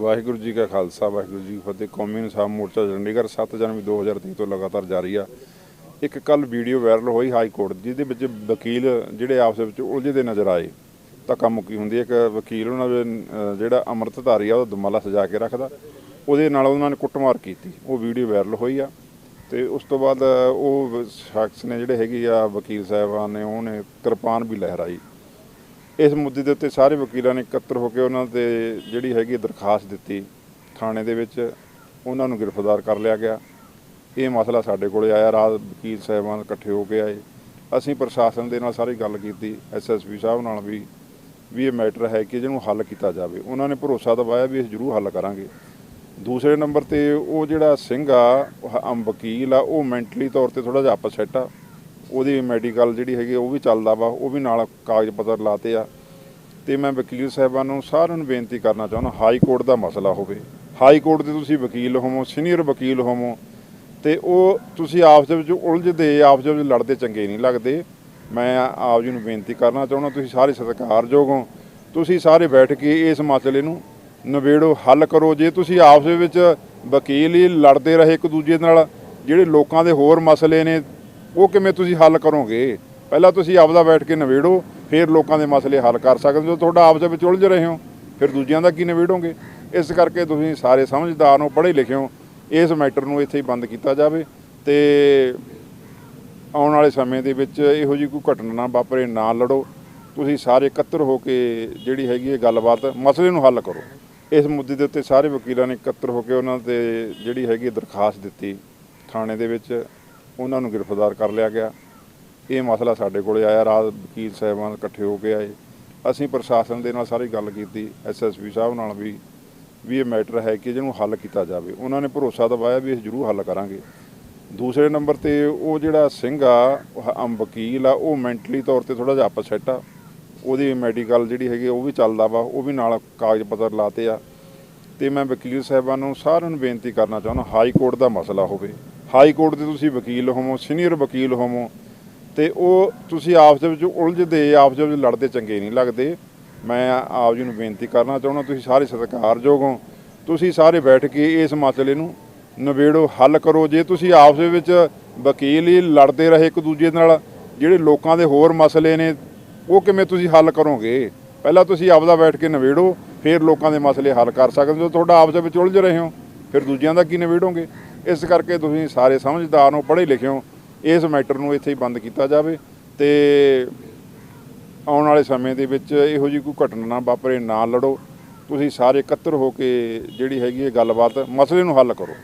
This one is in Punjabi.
ਵਾਹਿਗੁਰੂ ਜੀ ਕਾ ਖਾਲਸਾ, ਵਾਹਿਗੁਰੂ ਜੀ ਕੀ ਫਤਿਹ। ਕੌਮੀ ਇਨਸਾਫ ਮੋਰਚਾ ਚੰਡੀਗੜ੍ਹ 7 ਜਨਵਰੀ 2023 ਤੋਂ ਲਗਾਤਾਰ ਜਾਰੀ ਆ। ਇੱਕ ਕੱਲ ਵੀਡੀਓ ਵਾਇਰਲ ਹੋਈ ਹਾਈ ਕੋਰਟ ਦੀ ਜਿਹਦੇ ਵਿੱਚ ਵਕੀਲ ਜਿਹੜੇ ਆਪਸ ਵਿੱਚ ਉਲਝੇ ਦੇ ਨਜ਼ਰ ਆਏ। ਧੱਕਾ ਮੁੱਕੀ ਹੁੰਦੀ ਹੈ ਇੱਕ ਵਕੀਲ ਉਹਨਾਂ ਦੇ ਜਿਹੜਾ ਅੰਮ੍ਰਿਤਧਾਰੀ ਆ ਉਹਦਾ ਦੁਮਾਲਾ ਸਜਾ ਕੇ ਰੱਖਦਾ। ਉਹਦੇ ਨਾਲ ਉਹਨਾਂ ਨੇ ਕੁੱਟਮਾਰ ਕੀਤੀ। ਉਹ ਵੀਡੀਓ ਵਾਇਰਲ ਹੋਈ ਆ ਤੇ ਉਸ ਤੋਂ ਬਾਅਦ ਉਹ ਸ਼ਖਸ ਨੇ ਜਿਹੜੇ ਹੈਗੇ ਆ, ਵਕੀਲ ਸਾਹਿਬਾਨ ਨੇ, ਉਹਨੇ ਕਿਰਪਾਨ ਵੀ ਲਹਿਰਾਈ। ਇਸ ਮੁੱਦੇ ਦੇ ਉੱਤੇ ਸਾਰੇ ਵਕੀਲਾਂ ਨੇ ਇਕੱਤਰ ਹੋ ਕੇ ਉਹਨਾਂ ਤੇ ਜਿਹੜੀ ਹੈਗੀ ਦਰਖਾਸਤ ਦਿੱਤੀ। ਥਾਣੇ ਦੇ ਵਿੱਚ ਉਹਨਾਂ ਨੂੰ ਗ੍ਰਿਫਤਾਰ ਕਰ ਲਿਆ ਗਿਆ। ਇਹ ਮਸਲਾ ਸਾਡੇ ਕੋਲੇ ਆਇਆ। ਰਾਤ ਵਕੀਲ ਸਾਹਿਬਾਨ ਇਕੱਠੇ ਹੋ ਕੇ ਆਏ। ਅਸੀਂ ਪ੍ਰਸ਼ਾਸਨ ਦੇ ਨਾਲ ਸਾਰੀ ਗੱਲ ਕੀਤੀ। ਐਸਐਸਪੀ ਸਾਹਿਬ ਨਾਲ ਵੀ ਵੀ ਇਹ ਮੈਟਰ ਹੈ ਕਿ ਜਿਹਨੂੰ ਹੱਲ ਕੀਤਾ ਜਾਵੇ। ਉਹਨਾਂ ਨੇ ਭਰੋਸਾ ਦਵਾਇਆ ਵੀ ਅਸੀਂ ਜ਼ਰੂਰ ਹੱਲ ਕਰਾਂਗੇ। ਦੂਸਰੇ ਨੰਬਰ ਤੇ ਉਹ ਜਿਹੜਾ ਸਿੰਘ ਆ ਵਕੀਲ ਆ, ਉਹ ਮੈਂਟਲੀ ਤੌਰ ਤੇ ਥੋੜਾ ਜਿਹਾ ਅਪਸੈਟ ਆ। ਉਹਦੀ ਮੈਡੀਕਲ ਜਿਹੜੀ ਹੈਗੀ ਉਹ ਵੀ ਚੱਲਦਾ ਵਾ, ਉਹ ਵੀ ਨਾਲ ਕਾਗਜ਼ ਪੱਤਰ ਲਾਤੇ ਆ। ਤੇ ਮੈਂ ਵਕੀਲ ਸਾਹਿਬਾਨ ਨੂੰ ਸਾਰਿਆਂ ਨੂੰ ਬੇਨਤੀ ਕਰਨਾ ਚਾਹੁੰਦਾ, ਹਾਈ ਕੋਰਟ ਦਾ ਮਸਲਾ ਹੋਵੇ। ਹਾਈ ਕੋਰਟ ਦੇ ਤੁਸੀਂ ਵਕੀਲ ਹੋਵੋ, ਸੀਨੀਅਰ ਵਕੀਲ ਹੋਵੋ, ਤੇ ਉਹ ਤੁਸੀਂ ਆਪਸ ਦੇ ਵਿੱਚ ਉਲਝਦੇ ਆਪਸ ਦੇ ਵਿੱਚ ਲੜਦੇ ਚੰਗੇ ਨਹੀਂ ਲੱਗਦੇ। ਮੈਂ ਆਪ ਜੀ ਨੂੰ ਬੇਨਤੀ ਕਰਨਾ ਚਾਹੁੰਦਾ, ਤੁਸੀਂ ਸਾਰੇ ਸਤਿਕਾਰਯੋਗ ਹੋ। ਤੁਸੀਂ ਸਾਰੇ ਬੈਠ ਕੇ ਇਸ ਮਸਲੇ ਨੂੰ ਨਿਬੇੜੋ, ਹੱਲ ਕਰੋ। ਜੇ ਤੁਸੀਂ ਆਪਸ ਦੇ ਵਿੱਚ ਵਕੀਲ ਹੀ ਲੜਦੇ ਰਹੇ ਇੱਕ ਦੂਜੇ ਨਾਲ, ਜਿਹੜੇ ਲੋਕਾਂ ਦੇ ਹੋਰ ਮਸਲੇ ਨੇ ਉਹ ਕਿਵੇਂ ਤੁਸੀਂ ਹੱਲ ਕਰੋਗੇ? ਪਹਿਲਾਂ ਤੁਸੀਂ ਆਪਦਾ ਬੈਠ ਕੇ ਨਿਬੇੜੋ, ਫਿਰ ਲੋਕਾਂ ਦੇ ਮਸਲੇ ਹੱਲ ਕਰ ਸਕਦੇ ਹੋ। ਤੁਹਾਡਾ ਆਪਸ ਦੇ ਵਿੱਚ ਉਲਝ ਰਹੇ ਹੋ, ਫਿਰ ਦੂਜਿਆਂ ਦਾ ਕੀ ਨਿਬੇੜੋਗੇ? ਇਸ ਕਰਕੇ ਤੁਸੀਂ ਸਾਰੇ ਸਮਝਦਾਰ ਹੋ, ਪੜ੍ਹੇ ਲਿਖੇ ਹੋ, ਇਸ ਮੈਟਰ ਨੂੰ ਇੱਥੇ ਹੀ ਬੰਦ ਕੀਤਾ ਜਾਵੇ ਤੇ ਆਉਣ ਵਾਲੇ ਸਮੇਂ ਦੇ ਵਿੱਚ ਇਹੋ ਜਿਹੀ ਕੋਈ ਘਟਨਾ ਨਾ ਵਾਪਰੇ, ਨਾ ਲੜੋ। ਤੁਸੀਂ ਸਾਰੇ ਇਕੱਤਰ ਹੋ ਕੇ ਜਿਹੜੀ ਹੈਗੀ ਹੈ ਗੱਲਬਾਤ ਮਸਲੇ ਨੂੰ ਹੱਲ ਕਰੋ। ਇਸ ਮੁੱਦੇ ਦੇ ਉੱਤੇ ਸਾਰੇ ਵਕੀਲਾਂ ਨੇ ਇਕੱਤਰ ਹੋ ਕੇ ਉਹਨਾਂ ਤੇ ਜਿਹੜੀ ਹੈਗੀ ਦਰਖਾਸਤ ਦਿੱਤੀ ਥਾਣੇ ਦੇ ਵਿੱਚ। ਉਹਨਾਂ ਨੂੰ ਗ੍ਰਿਫਤਾਰ ਕਰ ਲਿਆ ਗਿਆ। ਇਹ ਮਸਲਾ ਸਾਡੇ ਕੋਲੇ ਆਇਆ। ਰਾਤ ਵਕੀਲ ਸਾਹਿਬਾਨ ਇਕੱਠੇ ਹੋ ਕੇ ਆਏ। ਅਸੀਂ ਪ੍ਰਸ਼ਾਸਨ ਦੇ ਨਾਲ ਸਾਰੀ ਗੱਲ ਕੀਤੀ। ਐਸਐਸਪੀ ਸਾਹਿਬ ਨਾਲ ਵੀ ਵੀ ਇਹ ਮੈਟਰ ਹੈ ਕਿ ਜਿਹਨੂੰ ਹੱਲ ਕੀਤਾ ਜਾਵੇ। ਉਹਨਾਂ ਨੇ ਭਰੋਸਾ ਦਵਾਇਆ ਵੀ ਅਸੀਂ ਜ਼ਰੂਰ ਹੱਲ ਕਰਾਂਗੇ। ਦੂਸਰੇ ਨੰਬਰ ਤੇ ਉਹ ਜਿਹੜਾ ਸਿੰਘ ਆ ਅਮ ਵਕੀਲ ਆ, ਉਹ ਮੈਂਟਲੀ ਤੌਰ ਤੇ ਥੋੜਾ ਜਿਹਾ ਅਪਸੈਟ ਆ। ਉਹਦੀ ਮੈਡੀਕਲ ਜਿਹੜੀ ਹੈਗੀ ਉਹ ਵੀ ਚੱਲਦਾ ਵਾ। ਉਹ ਵੀ ਨਾਲ ਕਾਗਜ਼ ਪੱਤਰ ਲਾਤੇ ਆ। ਤੇ ਮੈਂ ਵਕੀਲ ਸਾਹਿਬਾਨ ਨੂੰ ਸਾਰਿਆਂ ਨੂੰ ਬੇਨਤੀ ਕਰਨਾ ਚਾਹੁੰਦਾ, ਹਾਈ ਕੋਰਟ ਦਾ ਮਸਲਾ ਹੋਵੇ। ਹਾਈ ਕੋਰਟ ਦੇ ਤੁਸੀਂ ਵਕੀਲ ਹੋਵੋ, ਸੀਨੀਅਰ ਵਕੀਲ ਹੋਵੋ, ਤੇ ਉਹ ਤੁਸੀਂ ਆਪਸ ਦੇ ਵਿੱਚ ਉਲਝਦੇ, ਆਪਸ ਦੇ ਵਿੱਚ ਲੜਦੇ ਚੰਗੇ ਨਹੀਂ ਲੱਗਦੇ। ਮੈਂ ਆਪ ਜੀ ਨੂੰ ਬੇਨਤੀ ਕਰਨਾ ਚਾਹੁੰਦਾ, ਤੁਸੀਂ ਸਾਰੇ ਸਤਿਕਾਰਯੋਗ ਹੋ। ਤੁਸੀਂ ਸਾਰੇ ਬੈਠ ਕੇ ਇਸ ਮਸਲੇ ਨੂੰ ਨਿਬੇੜੋ, ਹੱਲ ਕਰੋ। ਜੇ ਤੁਸੀਂ ਆਪਸ ਦੇ ਵਿੱਚ ਵਕੀਲ ਹੀ ਲੜਦੇ ਰਹੇ ਇੱਕ ਦੂਜੇ ਨਾਲ, ਜਿਹੜੇ ਲੋਕਾਂ ਦੇ ਹੋਰ ਮਸਲੇ ਨੇ, ਉਹ ਕਿਵੇਂ ਤੁਸੀਂ ਹੱਲ ਕਰੋਗੇ? ਪਹਿਲਾਂ ਤੁਸੀਂ ਆਪਦਾ ਬੈਠ ਕੇ ਨਿਬੇੜੋ, ਫਿਰ ਲੋਕਾਂ ਦੇ ਮਸਲੇ ਹੱਲ ਕਰ ਸਕਦੇ ਹੋ। ਤੁਹਾਡਾ ਆਪਸ ਦੇ ਵਿੱਚ ਉਲਝ ਰਹੇ ਹੋ, ਫਿਰ ਦੂਜਿਆਂ ਦਾ ਕੀ ਨਿਬੇੜੋਗੇ? ਇਸ ਕਰਕੇ ਤੁਸੀਂ ਸਾਰੇ ਸਮਝਦਾਰ ਹੋ ਪੜ੍ਹੇ ਲਿਖੇ ਹੋ, ਇਸ ਮੈਟਰ ਨੂੰ ਇੱਥੇ ਹੀ ਬੰਦ ਕੀਤਾ ਜਾਵੇ ਤੇ ਆਉਣ ਵਾਲੇ ਸਮੇਂ ਦੇ ਵਿੱਚ ਇਹੋ ਜਿਹੀ ਕੋਈ ਘਟਨਾ ਨਾ ਵਾਪਰੇ, ਨਾ ਲੜੋ। ਤੁਸੀਂ ਸਾਰੇ ਇਕੱਤਰ ਹੋ ਕੇ ਜਿਹੜੀ ਹੈਗੀ ਹੈ ਗੱਲਬਾਤ ਮਸਲੇ ਨੂੰ ਹੱਲ ਕਰੋ।